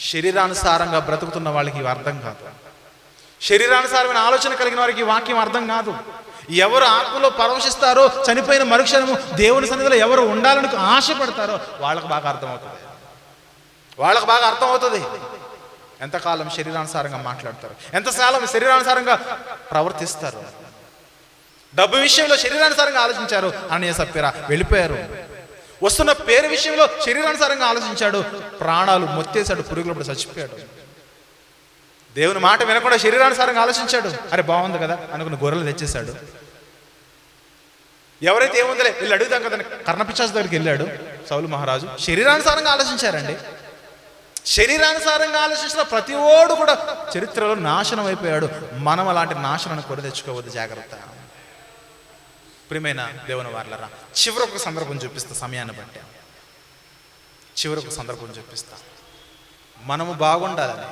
శరీరానుసారంగా బ్రతుకుతున్న వాళ్ళకి ఇవి అర్థం కాదు. శరీరానుసారమైన ఆలోచన కలిగిన వారికి వాక్యం అర్థం కాదు. ఎవరు ఆత్మలో పరవశిస్తారో చనిపోయిన మరుక్షణము దేవుని సన్నిధిలో ఎవరు ఉండాలని ఆశపడతారో వాళ్ళకి బాగా అర్థమవుతుంది. వాళ్ళకి బాగా అర్థమవుతుంది. ఎంతకాలం శరీరానుసారంగా మాట్లాడతారు? ఎంతకాలం శరీరానుసారంగా ప్రవర్తిస్తారు? డబ్బు విషయంలో శరీరానుసారంగా ఆలోచించారు? అని సప్పిరా వెళ్ళిపోయారు. వస్తున్న పేరు విషయంలో శరీరానుసారంగా ఆలోచించాడు. ప్రాణాలు మొత్తేశాడు పురుగులప్పుడు చచ్చిపోయాడు. దేవుని మాట వినకుండా శరీరానుసారంగా ఆలోచించాడు. అరే బాగుంది కదా అనుకున్న గొర్రెలు తెచ్చేశాడు. ఎవరైతే ఏముందిలే వీళ్ళు అడుగుదాం కదా కర్ణపిచాస్ దగ్గరికి వెళ్ళాడు సౌలు మహారాజు. శరీరానుసారంగా ఆలోచించారండి. శరీరానుసారంగా ఆలోచించిన ప్రతి ఓడు కూడా చరిత్రలో నాశనం అయిపోయాడు. మనం అలాంటి నాశనాన్ని కొని తెచ్చుకోవద్దు జాగ్రత్త. ప్రియమైన దేవుని వార్లరా చివరొక సందర్భం చూపిస్తా సమయాన్ని బట్టి. చివరొక సందర్భం చూపిస్తా. మనము బాగుండాలని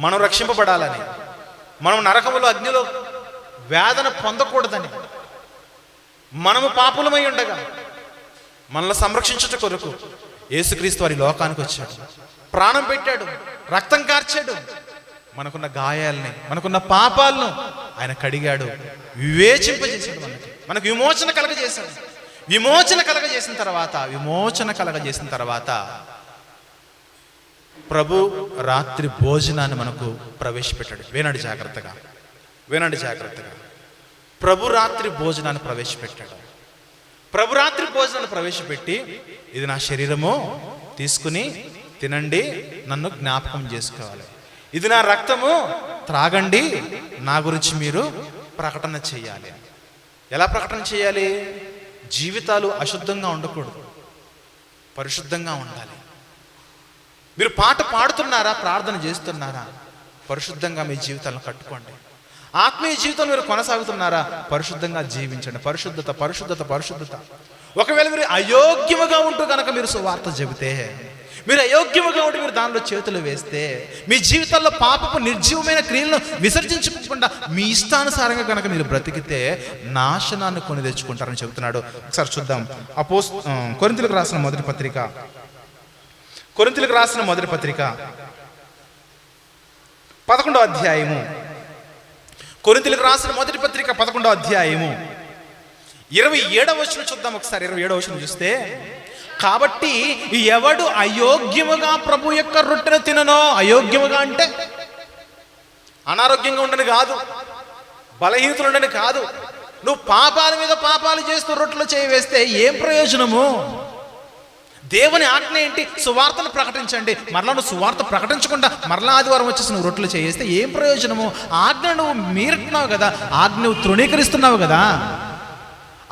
మనం రక్షింపబడాలని మనం నరకములో అగ్నిలో వేదన పొందకూడదని మనము పాపులమై ఉండగా మనల్ని సంరక్షించుట కొరకు యేసుక్రీస్తు వారి లోకానికి వచ్చాడు. ప్రాణం పెట్టాడు రక్తం కార్చాడు. మనకున్న గాయాల్ని మనకున్న పాపాలను ఆయన కడిగాడు వివేచింపజేశాడు మనకి. మనకు విమోచన కలగజేశాడు. విమోచన కలగజేసిన తర్వాత విమోచన కలగజేసిన తర్వాత ప్రభు రాత్రి భోజనాన్ని మనకు ప్రవేశపెట్టాడు. వినండి జాగ్రత్తగా. వినండి జాగ్రత్తగా. ప్రభు రాత్రి భోజనాన్ని ప్రవేశపెట్టాడు. ప్రభు రాత్రి భోజనాన్ని ప్రవేశపెట్టి ఇది నా శరీరము తీసుకుని తినండి నన్ను జ్ఞాపకం చేసుకోవాలి. ఇది నా రక్తము త్రాగండి నా గురించి మీరు ప్రకటన చేయాలి. ఎలా ప్రకటన చేయాలి? జీవితాలు అశుద్ధంగా ఉండకూడదు. పరిశుద్ధంగా ఉండాలి. మీరు పాట పాడుతున్నారా? ప్రార్థన చేస్తున్నారా? పరిశుద్ధంగా మీ జీవితాలను కట్టుకోండి. ఆత్మీయ జీవితం మీరు కొనసాగుతున్నారా? పరిశుద్ధంగా జీవించండి. పరిశుద్ధత పరిశుద్ధత పరిశుద్ధత. ఒకవేళ మీరు అయోగ్యముగా ఉంటూ కనుక మీరు సువార్త చెబితే మీరు అయోగ్యముగా కాబట్టి మీరు దానిలో చేతులు వేస్తే మీ జీవితాల్లో పాపపు నిర్జీవమైన క్రియలను విసర్జించకుండా మీ ఇష్టానుసారంగా కనుక మీరు బ్రతికితే నాశనాన్ని కొని తెచ్చుకుంటారని చెబుతున్నాడు. ఒకసారి చూద్దాం. అపోస్ కొరింతలకు రాసిన మొదటి పత్రిక. కొరింతలకు రాసిన మొదటి పత్రిక. పదకొండో అధ్యాయము. కొరింతలకు రాసిన మొదటి పత్రిక పదకొండో అధ్యాయము. ఇరవై ఏడవ వచనం చూద్దాం ఒకసారి. ఇరవై ఏడవ వచనం చూస్తే కాబట్టి ఎవడు అయోగ్యముగా ప్రభు యొక్క రొట్టెను తిననో అయోగ్యముగా అంటే అనారోగ్యంగా ఉండని కాదు బలహీనతలు ఉండని కాదు. నువ్వు పాపాల మీద పాపాలు చేస్తూ రొట్టెలు చేయి వేస్తే ఏం ప్రయోజనము? దేవుని ఆజ్ఞ ఏంటి? సువార్తను ప్రకటించండి. మరలా నువ్వు సువార్త ప్రకటించకుండా మరలా ఆదివారం వచ్చేసి నువ్వు రొట్టెలు చేయిస్తే ఏం ప్రయోజనము? ఆజ్ఞ నువ్వు మీరుతున్నావు కదా. ఆజ్ఞ నువ్వు తృణీకరిస్తున్నావు కదా.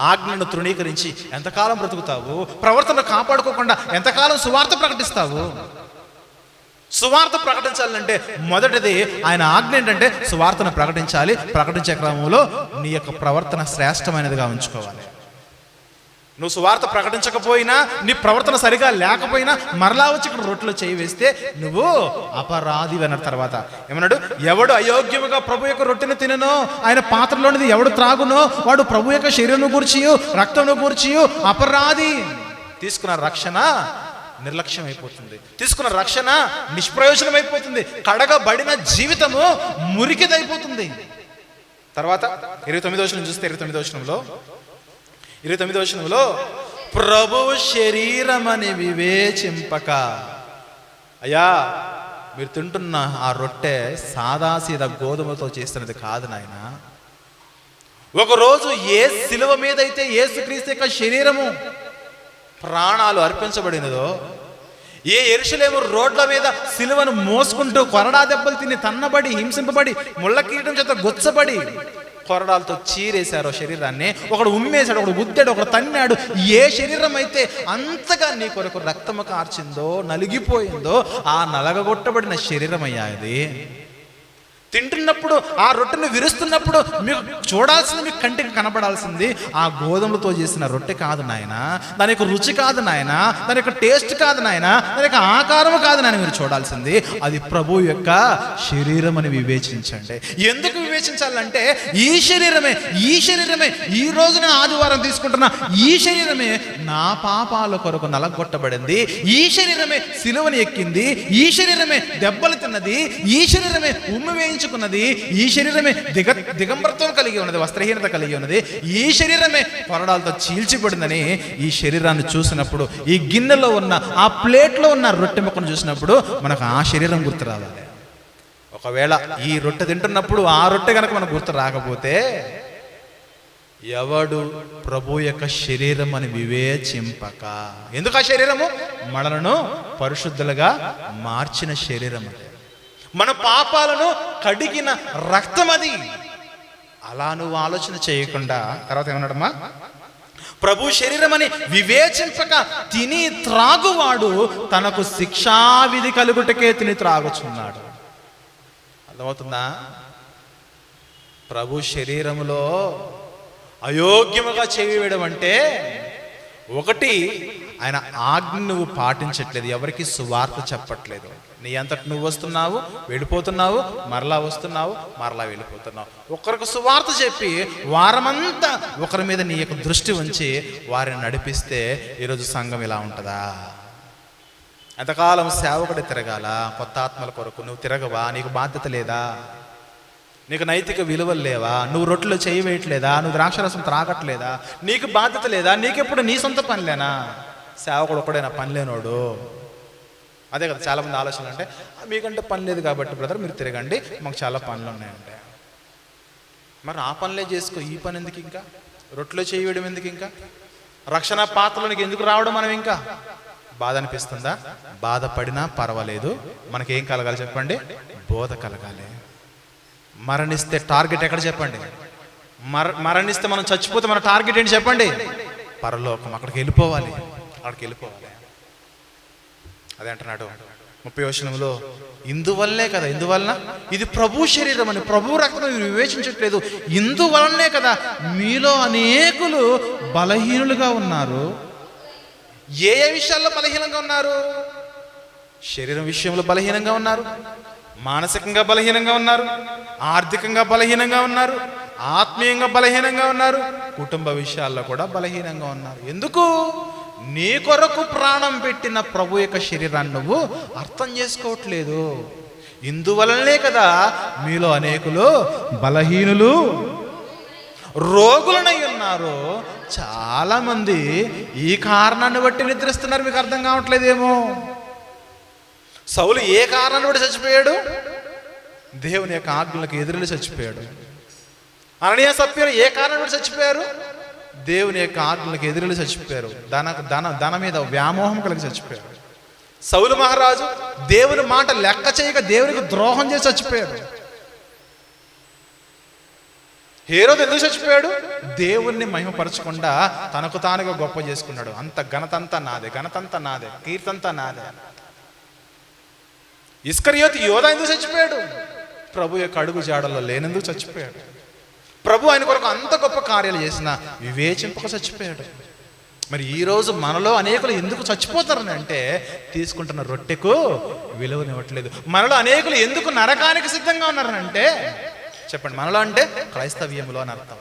ఆజ్ఞను తృణీకరించి ఎంతకాలం బ్రతుకుతావు? ప్రవర్తన కాపాడుకోకుండా ఎంతకాలం సువార్త ప్రకటిస్తావు? సువార్త ప్రకటించాలంటే మొదటిది ఆయన ఆజ్ఞ ఏంటంటే సువార్తను ప్రకటించాలి. ప్రకటించే క్రమంలో నీ యొక్క ప్రవర్తన శ్రేష్టమైనదిగా ఉంచుకోవాలి. నువ్వు సువార్త ప్రకటించకపోయినా నీ ప్రవర్తన సరిగా లేకపోయినా మరలా వచ్చి ఇక్కడ రొట్టెలు చేయి వేస్తే నువ్వు అపరాధి అన్నారు తర్వాత. ఏమన్నాడు? ఎవడు అయోగ్యముగా ప్రభు యొక్క రొట్టెను తిననో ఆయన పాత్రలోనిది ఎవడు త్రాగునో వాడు ప్రభు యొక్క శరీరం గూర్చియు రక్తంను గూర్చియు అపరాధి. తీసుకున్న రక్షణ నిర్లక్ష్యం అయిపోతుంది తీసుకున్న రక్షణ నిష్ప్రయోజనం అయిపోతుంది కడగబడిన జీవితము మురికిదైపోతుంది. తర్వాత ఇరవై తొమ్మిదో వచనం చూస్తే ఇరవై తొమ్మిదో వచనంలో ఇరవై తొమ్మిదో వచనంలో ప్రభు శరీరమని వివేచింపక. అయ్యా మీరు తింటున్న ఆ రొట్టె సాదాసీద గోధుమతో చేస్తున్నది కాదు నాయన. ఒకరోజు ఏ శిలువ మీద అయితే ఏసుక్రీస్తు యొక్క శరీరము ప్రాణాలు అర్పించబడినదో ఏ ఎరుసలేము రోడ్ల మీద సిలువను మోసుకుంటూ కొరడా దెబ్బలు తిని తన్నబడి హింసింపబడి ముళ్ళ కీటం చేత గుచ్చబడి కొరడాలతో చీరేశారో శరీరాన్ని. ఒకడు ఉమ్మేశాడు ఒకడు గుద్దాడు ఒకడు తన్నాడు. ఏ శరీరం అయితే అంతగా నీ కొరకు రక్తము కార్చిందో నలిగిపోయిందో ఆ నలగగొట్టబడిన శరీరం అయ్యా ఇది. తింటున్నప్పుడు ఆ రొట్టెను విరుస్తున్నప్పుడు మీకు చూడాల్సింది మీకు కంటికి కనబడాల్సింది ఆ గోధుమలతో చేసిన రొట్టె కాదు నాయన. దాని యొక్క రుచి కాదు నాయన. దాని యొక్క టేస్ట్ కాదు నాయన. దాని యొక్క ఆకారం కాదు నాయన మీరు చూడాల్సింది. అది ప్రభు యొక్క శరీరం అని వివేచించండి. ఎందుకు వివేచించాలంటే ఈ శరీరమే ఈ శరీరమే ఈ రోజున ఆదివారం తీసుకుంటున్న ఈ శరీరమే నా పాపాల కొరకు నలగొట్టబడింది. ఈ శరీరమే సిలువని ఎక్కింది. ఈ శరీరమే దెబ్బలు తిన్నది. ఈ శరీరమే ఉమ్మ వేయించి ధరించుకున్నది. ఈ శరీరమే దిగ దిగంబరత్వం కలిగి ఉన్నది వస్త్రహీనత కలిగి ఉన్నది. ఈ శరీరమే పొరడాలతో చీల్చిపడిందని ఈ శరీరాన్ని చూసినప్పుడు ఈ గిన్నెలో ఉన్న ఆ ప్లేట్లో ఉన్న రొట్టె ముక్కను చూసినప్పుడు మనకు ఆ శరీరం గుర్తు రావాలి. ఒకవేళ ఈ రొట్టె తింటున్నప్పుడు ఆ రొట్టె కనుక మనకు గుర్తు రాకపోతే ఎవడు ప్రభు యొక్క శరీరం అని వివేచింపక. ఎందుకు ఆ శరీరము? మనలను పరిశుద్ధులుగా మార్చిన శరీరం అది మన పాపాలను కడిగిన రక్తం అది అలా నువ్వు ఆలోచన చేయకుండా తర్వాత ఏమన్నాడమ్మా? ప్రభు శరీరం అని తిని త్రాగువాడు తనకు శిక్షావిధి కలుగుటకే తిని త్రాగుచున్నాడు. అర్థమవుతుందా? ప్రభు శరీరములో అయోగ్యముగా చేయవేయడం అంటే ఒకటి ఆయన ఆజ్ఞ నువ్వు పాటించట్లేదు ఎవరికి సువార్త చెప్పట్లేదు. నీ అంతటి నువ్వు వస్తున్నావు వెళ్ళిపోతున్నావు మరలా వస్తున్నావు మరలా వెళ్ళిపోతున్నావు. ఒకరికి సువార్త చెప్పి వారమంతా ఒకరి మీద నీ యొక్క దృష్టి ఉంచి వారిని నడిపిస్తే ఈరోజు సంఘం ఇలా ఉంటుందా? ఎంతకాలం సేవకుడు తిరగాల? కొత్త ఆత్మల కొరకు నువ్వు తిరగవా? నీకు బాధ్యత లేదా? నీకు నైతిక విలువలు లేవా? నువ్వు రొట్టెలు చేయవేయట్లేదా? నువ్వు ద్రాక్షరసం త్రాగట్లేదా? నీకు బాధ్యత లేదా? నీకెప్పుడు నీ సొంత పనిలేనా? సేవకుడు ఒకడేనా పనిలేనోడు అదే కదా చాలామంది ఆలోచనలు ఆలోచన అంటే మీకంటే పని లేదు కాబట్టి బ్రదర్ మీరు తిరగండి. మాకు చాలా పనులు ఉన్నాయంటే. మరి ఆ పనులే చేసుకో ఈ పని ఎందుకు ఇంకా? రొట్టెలో చేయడం ఎందుకు ఇంకా? రక్షణ పాత్రలోనికి ఎందుకు రావడం మనం ఇంకా? బాధ అనిపిస్తుందా? బాధపడినా పర్వాలేదు. మనకేం కలగాలి చెప్పండి? బోధ కలగాలి. మరణిస్తే టార్గెట్ ఎక్కడ చెప్పండి? మర మరణిస్తే మనం చచ్చిపోతే మన టార్గెట్ ఏంటి చెప్పండి? పరలోకం. అక్కడికి వెళ్ళిపోవాలి. అక్కడికి వెళ్ళిపోవాలి. అదే అంటున్నాడు ముప్పై వచనంలో ఇందువల్లే కదా ఇందువలన? ఇది ప్రభు శరీరం అని ప్రభు రక్తం వివేచించట్లేదు. ఇందువలనే కదా మీలో అనేకులు బలహీనులుగా ఉన్నారు. ఏ ఏ విషయాల్లో బలహీనంగా ఉన్నారు? శరీరం విషయంలో బలహీనంగా ఉన్నారు. మానసికంగా బలహీనంగా ఉన్నారు ఆర్థికంగా బలహీనంగా ఉన్నారు ఆత్మీయంగా బలహీనంగా ఉన్నారు కుటుంబ విషయాల్లో కూడా బలహీనంగా ఉన్నారు. ఎందుకు? నీ కొరకు ప్రాణం పెట్టిన ప్రభు యొక్క శరీరాన్ని నువ్వు అర్థం చేసుకోవట్లేదు. ఇందువలనే కదా మీలో అనేకులు బలహీనులు రోగులనై ఉన్నారు చాలామంది ఈ కారణాన్ని బట్టి నిద్రిస్తున్నారు మీకు అర్థం కావట్లేదేమో. సౌలు ఏ కారణాన్ని బట్టి చచ్చిపోయాడు? దేవుని యొక్క ఆజ్ఞలకు ఎదురెళ్ళి చచ్చిపోయాడు. అననీయ సభ్యులు ఏ కారణం బట్టి చచ్చిపోయారు? దేవుని యొక్క ఆజ్ఞలకు ఎదురెళ్ళి చచ్చిపోయారు. ధన ధన ధన మీద వ్యామోహం కలిగి చచ్చిపోయారు. సౌలు మహారాజు దేవుని మాట లెక్క చేయక దేవునికి ద్రోహం చేసి చచ్చిపోయాడు. హేరోదు ఎందుకు చచ్చిపోయాడు? దేవుణ్ణి మహిమపరచకుండా తనకు తానుగా గొప్ప చేసుకున్నాడు. అంత ఘనతంతా నాదే ఘనతంతా నాదే కీర్తంతా నాదే. ఇస్కరియోతి యోధ ఎందుకు చచ్చిపోయాడు? ప్రభు యొక్క అడుగు జాడల్లో లేనందుకు చచ్చిపోయాడు. ప్రభు ఆయన కొరకు అంత గొప్ప కార్యాలు చేసిన వివేచింపక చచ్చిపోయాడు. మరి ఈరోజు మనలో అనేకులు ఎందుకు చచ్చిపోతారని అంటే తీసుకుంటున్న రొట్టెకు విలువనివ్వట్లేదు. మనలో అనేకులు ఎందుకు నరకానికి సిద్ధంగా ఉన్నారని అంటే చెప్పండి మనలో అంటే క్రైస్తవ్యములో అని అర్థం.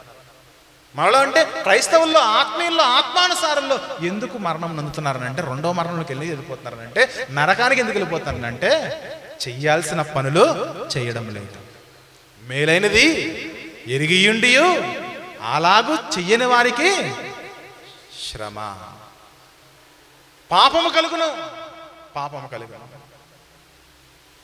మనలో అంటే క్రైస్తవుల్లో ఆత్మీయుల్లో ఆత్మానుసారంలో ఎందుకు మరణం నందుతున్నారని అంటే రెండో మరణంలోకి వెళ్ళి వెళ్ళిపోతున్నారని అంటే నరకానికి ఎందుకు వెళ్ళిపోతారని అంటే చెయ్యాల్సిన పనులు చేయడం లేదు. మేలైనది ఎరిగియుండి అలాగూ చెయ్యని వారికి శ్రమ. పాపము కలుగును పాపము కలుగును.